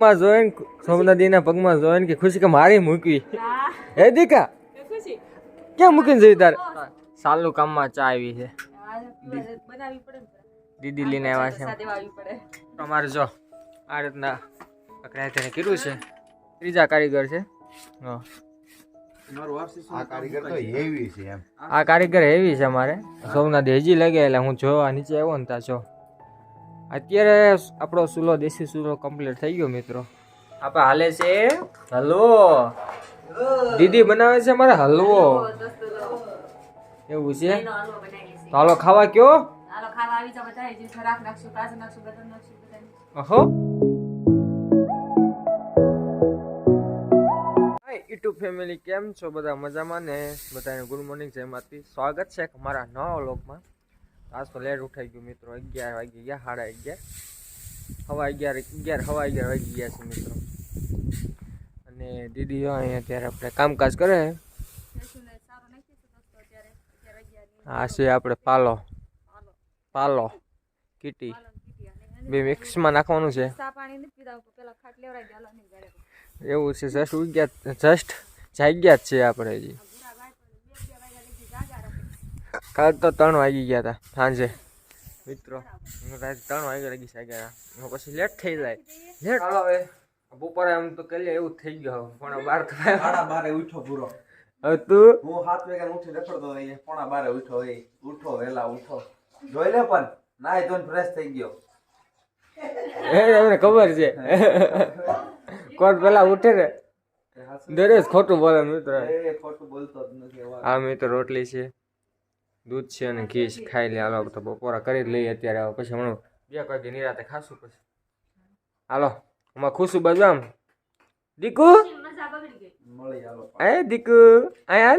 પગમાં જોઈને સોમનાથીના પગમાં જોઈને કે ખુશી કે મારી મૂકવી. હે. દીકા? ક્યાં મૂકીને જઈ તારે? સાલનું કામમાં ચા આવી છે. દીદી લઈને આવ્યા છે. અમારે જો આ રીતના પકડાય તેને કીધું છે. ત્રીજા કારીગર છે. હા. આ કારીગર હેવી છે એમ. આ કારીગર એવી છે અમારે. સોમનાથ હેજી લગે એટલે હું જોવા નીચે આવ્યો ને ત્યાં જો. અત્યારે આપણો સુલો દેશી સુલો કમ્પ્લીટ થઈ ગયો મિત્રો. આપણે હાલે છે? હલવો. દીદી બનાવે છે મારે હલવો. એવું છે? તો હાલો ખાવા કયો? યુટ્યુબ ફેમિલી કેમ છો બધા? મજામાં ને? બધાને ગુડ મોર્નિંગ જય માતી સ્વાગત છે મારા નવા વ્લોગમાં. આજ તો લેટ ઉઠાઈ ગયું મિત્રો. અગિયાર વાગી ગયા, સાડા અગિયાર. હવા અગિયાર અગિયાર, હવા અગિયાર વાગી ગયા છે મિત્રો. અને દીદી અહીંયા અત્યારે આપણે કામકાજ કરે હા? છે આપણે પાલો. પાલો, કીટી. બે મિક્સમાં નાખવાનું છે. એવું છે, જસ્ટ ઉગ્યા, જસ્ટ જાગ્યા જ છે આપણે હજી. કાલ તો ત્રણ વાગી ગયા હતા સાંજે. મિત્રો ત્રણ વાગે લગી સાગ્યા હતા પછી લેટ થઈ જાય. લેટ હવે. બપોરે એમ તો કરી એવું થઈ ગયો હવે. પણ બાર થયા. સાડા બારે ઉઠો પૂરો. હવે તું? હું સાત વાગ્યા ઉઠી રખડતો હોય પોણા બારે ઉઠો હોય. ઉઠો વેલા ઉઠો. જોઈ લે પણ નાય તો ફ્રેશ થઈ ગયો. એ તમને ખબર છે? કોણ પેલા ઉઠે ને? દરરોજ ખોટું બોલે મિત્ર. એ ખોટું બોલતો જ નથી આ મિત્ર રોટલી છે. દૂધ છે અને ઘી છે. ખાઈ લે. હાલો તો બપોરા કરી જ લઈએ અત્યારે. હવે પછી હમણાં બે વાગે નિરાતે ખાશું પછી. હાલો હમણાં ખુશું બાજુ આમ. દીકુ? મળી એ દીકુ? આયા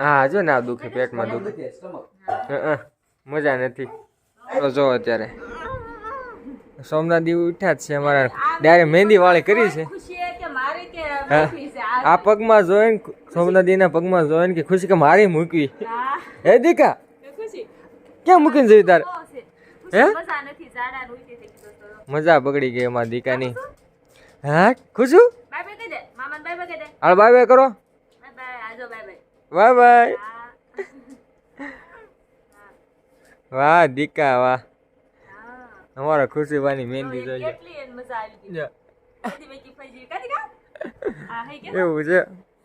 હા જો ના દુખે પેટમાં દુખે. દુખે, હં, હં. મજા નથી. તો જો અત્યારે. સોમનાથ દેવ ઉઠ્યા જ છે અમારા. ડાયરેક્ટ મહેંદી વાળી કરી છે. હા. આ પગમાં જોઈને સોમનાથીના પગમાં જોઈને કે ખુશી કે મારી મૂકવી. હે. દીકા? ક્યાં મૂકીને જઈ તારે? હે મજા બગડી ગઈ એમાં દીકાની. હા? ખુશું? હાલ બાય બાય કરો. Bye bye. વાહ દીકા વાહ. અમારા ખુશીબાની મહેંદી જોઈએ જો, એવું છે.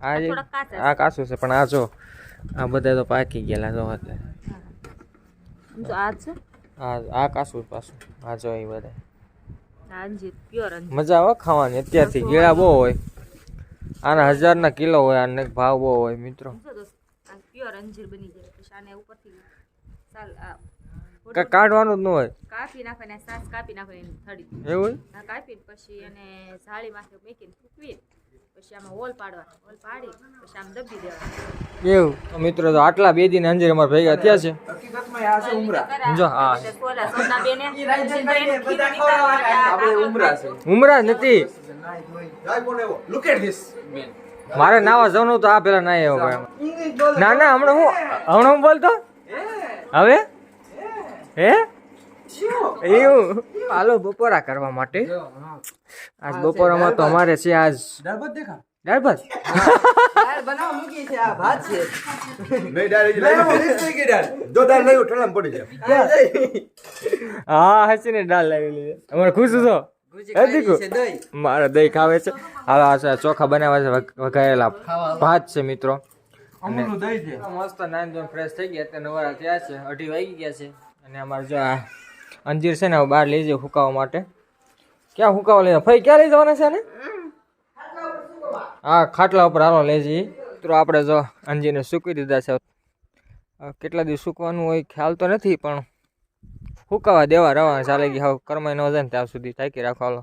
આ આ કાચું છે. પણ આ જો આ બધા તો પાકી ગયેલા જો અત્યારે આ આ કાચું પાછું. આ જો એ બધા. મજા આવે ખાવાની અત્યારથી ગેળા બહુ હોય. આના હજારના કિલો હોય આને ભાવ બહુ હોય મિત્રો. પ્યોર અંજીર બની જાય પછી આને ઉપરથી આ કાઢવાનું જ ન હોય. કાપી નાખવાને સાસ કાપી નાખે થડી. એવું આ કાપીને પછી એને જાળી માથે મૂકીને ફૂકવી પછી આમાં હોલ પાડવા હોલ પાડી પછી આમ દબી દેવા એવું? તો મિત્રો તો આટલા બે દિન અંજીર અમારે ભેગા થયા છે. હકીકતમાં આ છે ઉમરા. જો હા. સોલા સોના બેને આપણે ઉમરા છે. ઉમરા નથી. જાય કોણ એવો. લુક એટ ધીસ મેન મારે નાવા જવાનું તો આ પેલા ના આવ્યો ભાઈ ના ના હમણાં હું હમણાં હું બોલતો? હવે? હે. એવું? હાલો બપોરા કરવા માટે. આજ બપોરામાં તો અમારે છે આજ ડરબત દેખા? દાળ ભાત? નહીં ડાળ હજી લાવી જો દાળ નહીં ઠેલામાં પડી જાય. હા હસીને દાળ લાવી લીધી અમારે ખુશ છો? મારે દહીં ખાવે છે. હાલો આ ચોખા બનાવ્યા છે વઘ- વઘારેલા ભાત છે મિત્રો. મસ્ત નાન ધોઈને ફ્રેશ થઈ ગયા અત્યારે નવરા થયા છે અઢી વાગી ગયા છે. અને અમારે જો આ અંજીર છે ને હવે બહાર લઈ જઈએ હુકાવા માટે. ક્યાં હુકાવા લઈ ફરી ક્યાં લઈ જવાના છે ને? હા, ખાટલા ઉપર હાલો લઈ જઈએ. આપણે જો અંજીરને સૂકવી દીધા છે. કેટલા દિવસ સૂકવાનું હોય ખ્યાલ તો નથી, પણ હુકાવા દેવા રવા ચાલે ગઈ હવે કરમાય ન જાય ને ત્યાં સુધી થાકી રાખો હાલો.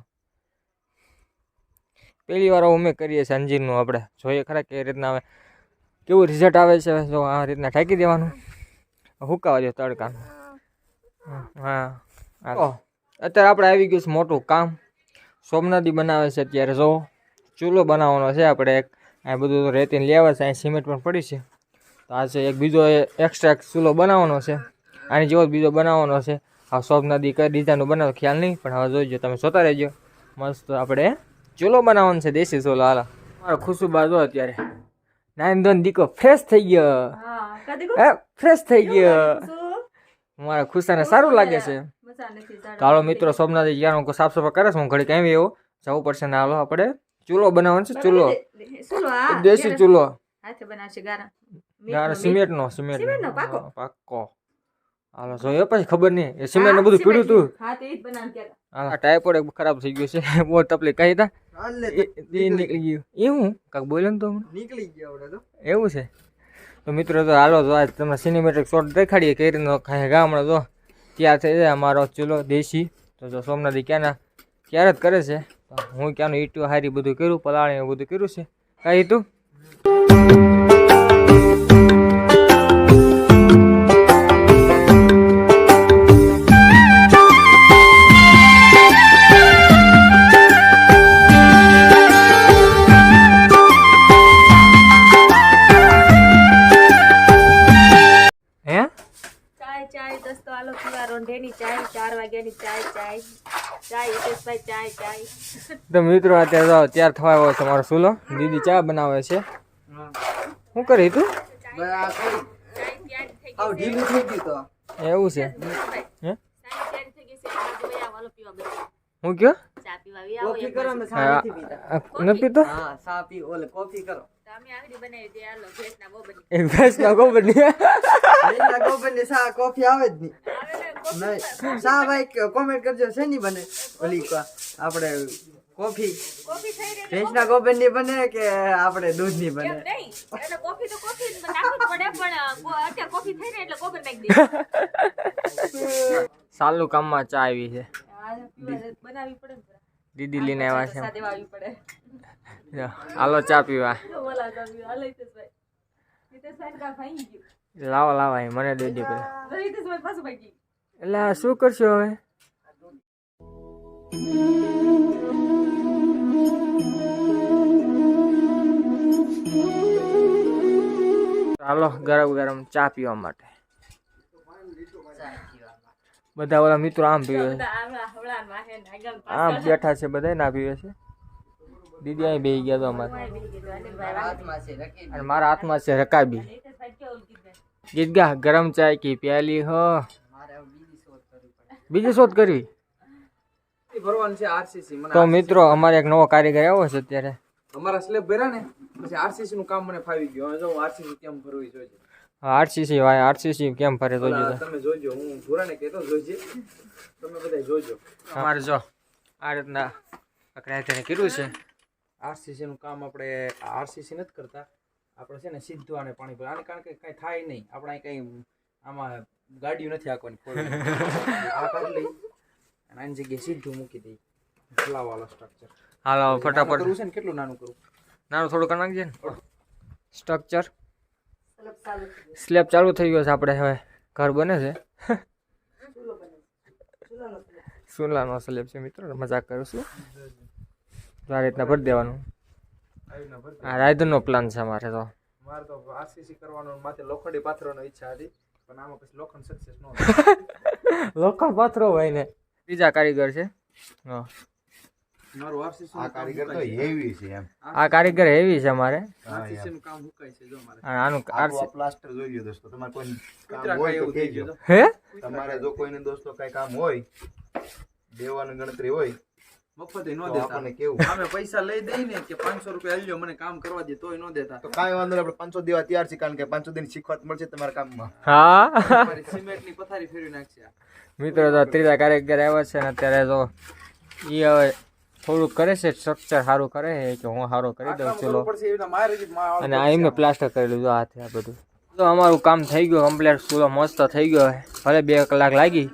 પહેલી વાર અમે કરીએ છીએ અંજીરનું આપણે. જોઈએ ખરા કે રીતના આવે કેવું રિઝલ્ટ આવે છે. જો આ રીતના ઠાકી દેવાનું. હુકાવા દે તડકાનું. હા. અત્યારે આપણે આવી ગયું છે મોટું કામ. સોમનાથી બનાવે છે અત્યારે જો. ચૂલો બનાવવાનો છે આપણે એક. આ બધું રેતીને લેવા છે અહીં સિમેન્ટ પણ પડી છે. તો આ છે એક બીજો એક્સ્ટ્રા ચૂલો બનાવવાનો છે. આની જેવો બીજો બનાવવાનો છે. આ સોમનાથી કઈ ડિઝાઇનનું બનાવો ખ્યાલ નહીં પણ હવે જોઈજો તમે જોતા રહેજો. મસ્ત આપણે ચૂલો બનાવવાનો છે દેશી ચૂલો હાલા. મારો ખુશુબા જો અત્યારે. નાઈન ધોન દીકો ફ્રેશ થઈ ગયો. હા ફ્રેશ થઈ ગયો. મારા ખુશાને સારું લાગે છે. મજા નથી તો હાલો મિત્રો સોમનાથ યાર સાફ સફાઈ કરે છે હું ઘડીક આવી એવો જવું પડશે ને હાલો આપણે. ચૂલો બનાવવાનો છે ચૂલો. ચૂલો દેશી ચૂલો. ગારા? યાર સિમેન્ટનો સિમેન્ટ સિમેન્ટનો પાકો. પાકો. હાલો જોયો પછી ખબર નહીં. એ સિમેન્ટનું બધું પીડ્યું તું. હા ટાઈપોડ એક ખરાબ થઈ ગયું છે. બહુ તકલીફ. કઈ હતા? એ- એ નીકળી ગયું. એવું કાક બોલ્યો ને તો? નીકળી ગયા એવું છે. તો મિત્રો, તો હાલો, તો આજ તમને સિનેમેટિક શોટ દેખાડીએ કઈ રીતનો ખાય ગામડો તો. ત્યાં થઈ જાય અમારો ચૂલો દેશી. તો જો સોમનાથી ક્યાંના ક્યારે જ કરે છે. હું ક્યાંનું ઈટું, હારી બધું કર્યું પલાણી બધું કર્યું છે. કાંઈ તું તો મિત્રો અત્યારે ત્યાર થવા આવ્યો છે મારો સુલો દીદી ચા બનાવે છે. શું કરી તું? એવું છે. હે? કયો? આવો કોફી કરો પીતા કોફી. એક ભેંસ ના ગોબરની કોફી આવે જ નહીં. ચા ભાઈ કોમેન્ટ કરજો શેની બને? ઓલી આપણે કોફી. કોફી થઈ રહી ભેંસના ગોબરની બને કે આપણે દૂધની બને? નહીં. એટલે કોફી તો કોફી જ નાખવું પડે પણ અત્યારે કોફી થઈ રહી એટલે ગોબર નાખી દે સાલું કામમાં ચા આવી છે. બનાવી પડે દીદી લઈને આવ્યા પડે. છે હાલો ચા પીવા. લાવો લાવો મને દઈ દે પેલા. એટલે શું કરશો હવે? ચાલો ગરમ ગરમ ચા પીવા માટે. બધા ઓલા મિત્રો આમ પીવે છે. આમ બેઠા છે બધા ના પીવે છે. દીદી અહીં બેસી ગયા તો અમારે. અને મારા હાથમાં છે રકાબી. હિતેશભાઈ ગીત ગા ગરમ ચાય કી પ્યાલી હો. બીજી શોધ કરવી? તો મિત્રો અમારે એક નવો કારીગર આવ્યો છે અત્યારે. અમારા સ્લેબ ભર્યા ને? પછી આરસીસી નું કામ મને ફાવી ગયું. હવે જો આરસીસી કેમ ભરવું જોઈએ આરસીસી વાય આરસીસી કેમ તો ઓલા તમે જોજો હું ભૂરાને કહેતો જોજે તમે બધા જોજો અમારે જો આ રીતના અકરાયતને કીધું છે. આરસીસી નું કામ આપણે આરસીસી નથી કરતા. આપણે છે ને સીધું આને પાણી ભરે આને કારણ કે કઈ થાય નહીં. આપણે કઈ આમાં ગાડીઓ નથી હાંકવાની આ કાઢી લઈ અને આની જગ્યાએ સીધું મૂકી દઈ. ફ્લાવાળો સ્ટ્રક્ચર હાલો ફટાફટ. કરવું છે ને કેટલું નાનું કરું? નાનું થોડું કરી નાખજે ને. સ્ટ્રક્ચર. સ્લેબ ચાલુ થઈ ગયો. છે આપણે હવે. ઘર બને છે. સુલાનો સ્લેબ છે. મિત્રો મજાક કરું છું. આ રીતના ભરી દેવાનું. આ રાયધનનો પ્લાન છે અમારે તો. મારે તો આરસીસી કરવાનો માથે લોખંડી પાથરવાનો ઈચ્છા હતી પણ આમાં પછી લોખંડ સક્સેસ ન લોખંડ પાથરો હોય ને. બીજા કારીગર છે. હા. આ કારીગર તો હેવી છે એમ. આ કારીગર હેવી છે અમારે. આરસીસી કામ હુકાય છે જો મારે આનું આરસી પ્લાસ્ટર જોઈ લ્યો દોસ્તો તમારે કોઈ કામ હોય તો કહેજો. હે? તમારે જો કોઈને દોસ્તો કઈ કામ હોય દેવાની ગણતરી હોય મફત નો દેતા. આપણને કેવું? અમે પૈસા લઈ દઈ ને કે પાંચસો રૂપિયા આલ્યો મને કામ કરવા દે તોય ન દેતા. તો કાંઈ વાંધો નહીં આપણે પાંચસો દેવા તૈયાર છે કારણ કે પાંચસો દિન શીખવાત મળશે તમારા કામમાં. હા. સિમેન્ટની પથારી ફેરવી નાખશે મિત્રો તો ત્રીજા કારીગર આવ્યા છે ને અત્યારે તો એ હવે થોડુંક કરે છે સ્ટ્રક્ચર સારું કરે છે કે હું સારું કરી દઉં ચલો. માં અને આ એમને પ્લાસ્ટર કરી લીધું હાથે આ બધું. તો અમારું કામ થઈ ગયું કમ્પ્લીટ પૂરો મસ્ત થઈ ગયો. ભલે બે કલાક લાગી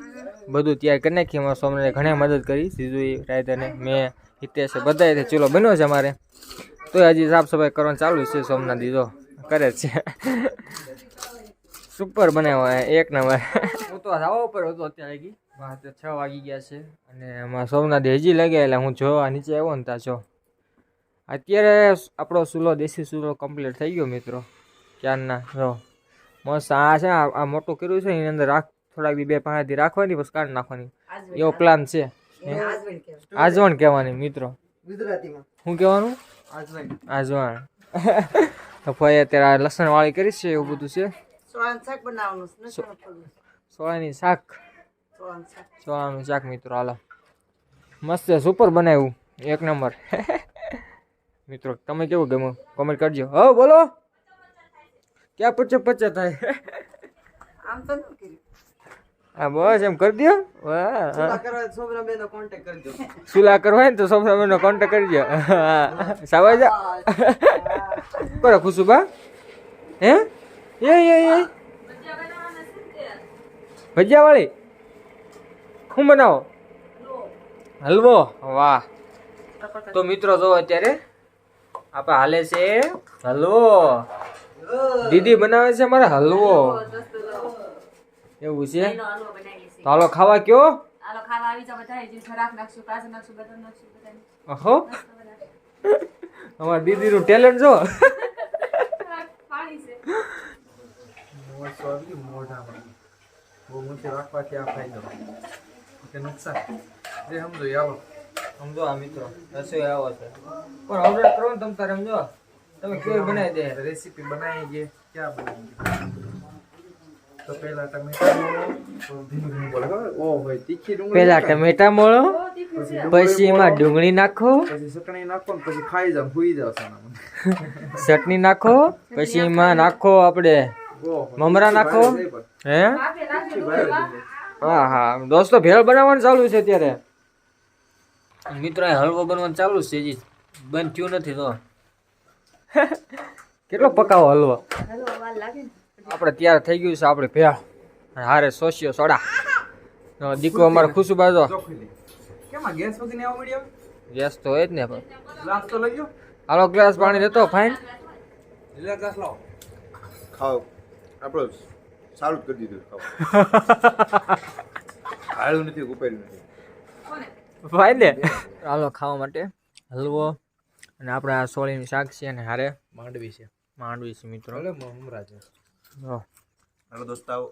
બધું તૈયાર કરી નાખી અમારા સોમને ઘણી મદદ કરી સીધું રાયતાને મેં હિતેશે બધાએ ચૂલો બન્યો છે અમારે. તો હજી સાફ સફાઈ કરવાનું ચાલુ છે સોમનાથ દીધો. કરે છે. સુપર બનાવ્યો એક નંબર. હું તો ધાવા ઉપર હતો અત્યારે લગી તો છ વાગી ગયા છે અને એમાં સોમનાથ હજી લાગ્યા એટલે હું જોવા નીચે આવ્યો ને ત્યાં છો અત્યારે આપણો સુલો દેશી સુલો કમ્પ્લીટ થઈ ગયો મિત્રો. ક્યારના? જો. મસ્ત આ છે આ મોટું કર્યું છે એની અંદર રાખ થોડાક બે પાંચ રાખવાની બસ કાઢ નાખવાની. એવો પ્લાન છે. આજવણ કહેવાની મિત્રો. ગુજરાતીમાં. શું કહેવાનું? આજવાઈ આજવણ. તો ભાઈ અત્યારે આ લસણ વાળી કરીશ છે એવું બધું છે. શાક બનાવવાનું. સોળાની શાક. સોળાનું શાક. મિત્રો હાલો. મસ્ત છે સુપર બનાવ્યું. એક નંબર. મિત્રો તમે કેવું ગમ્યું? કોમેન્ટ કરજો. હો બોલો. ક્યાં પચે પચે થાય? આમ તો ન. હા બસ એમ કરી દો સુલા કરવા હોય ને તો સૌથી પહેલો કોન્ટેક્ટ કરજો. સાવાજા કરો ખુશુબા હે? એ એ એ ભજીયા વાળી? શું બનાવો? હલવો? વાહ. તો મિત્રો જો અત્યારે આપણે હાલે છે હલવો. દીદી બનાવે છે મારે હલવો. એવું છે? એનો હલવો બનાવી છે તો હાલો ખાવા કયો અમારા દીદીનું ટેલેન્ટ જો. મોઢામાં. રાખવાથી આ ફાયદો. કે નુકસાન. જે સમજો આવો. સમજો આ મિત્રો રસોઈ આવો છે. પણ ઓર્ડર કરો ને તમ તારે સમજો? તમે કેવી બનાવી દે. રેસીપી બનાવી ગઈ ક્યાં બનાવી તો પહેલા ટમેટા મોળો પછી પછી એમાં ડુંગળી નાખો. પછી ચટણી નાખો પછી ખાઈ જાવ હુઈ જાવ સાના ચટણી નાખો પછી એમાં નાખો આપણે મમરા નાખો. હે? હા હા. દોસ્તો ભેળ બનાવવાનું ચાલુ છે અત્યારે. મિત્રો હલવો બનવાનું ચાલુ છે હજી બંધ થયું નથી તો. કેટલો પકાવો હલવો? આપણે તૈયાર થઈ ગયું છે આપણે ભેળ. હારે સોશિયો સોડા. દીકરો અમારે ખુશું બાજો કેમાં ગેસ તો હોય જ ને પણ. હાલો ગ્લાસ પાણી લેતો ફાઈન ગ્લાસ લાવો. ખાવ આપણો સારું જ કરી દીધું ખાવ નથી ઉપાડ્યું નથી. ને? હાલો ખાવા માટે હલવો. અને આપણે આ સોળીનું શાક છે અને હારે માંડવી છે. માંડવી છે મિત્રો. હાલો દોસ્તાઓ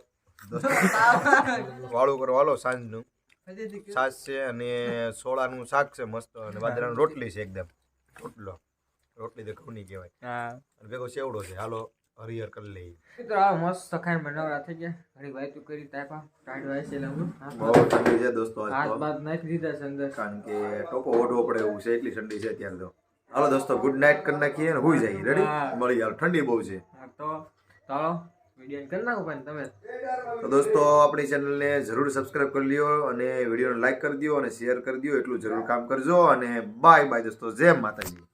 વાળું કરવાલો હાલો સાંજનું. છાશ છે અને સોળાનું શાક છે મસ્ત. અને બાજરાની રોટલી છે એકદમ. રોટલો. રોટલી તો ઘઉંની કહેવાય. હા. અને ભેગો સેવડો છે. હાલો. હરિહર કરી લઈએ મિત્રો આ મસ્ત સખાઈ બનાવરા થઈ ગયા. ઘણી વાયતું કરી તાપા કાઢવા છે એટલે બહુ ઠંડી છે દોસ્તો આજ તો. બાદ નાખી દીધા છે અંદર. કારણ કે ટોપો ઓઢવો પડે એવું છે એટલી ઠંડી છે અત્યારે તો. હાલો દોસ્તો ગુડ નાઇટ કરી નાખીએ ને હોઈ જઈએ. રેડી મળી યાર ઠંડી બહુ છે. તો ચાલો વીડિયો કરી નાખો પણ તમે. તો દોસ્તો આપણી ચેનલને જરૂર સબસ્ક્રાઇબ કરી લ્યો અને વિડીયોને લાઈક કરી દો અને શેર કરી દો એટલું જરૂર કામ કરજો અને બાય બાય દોસ્તો. જય માતાજી.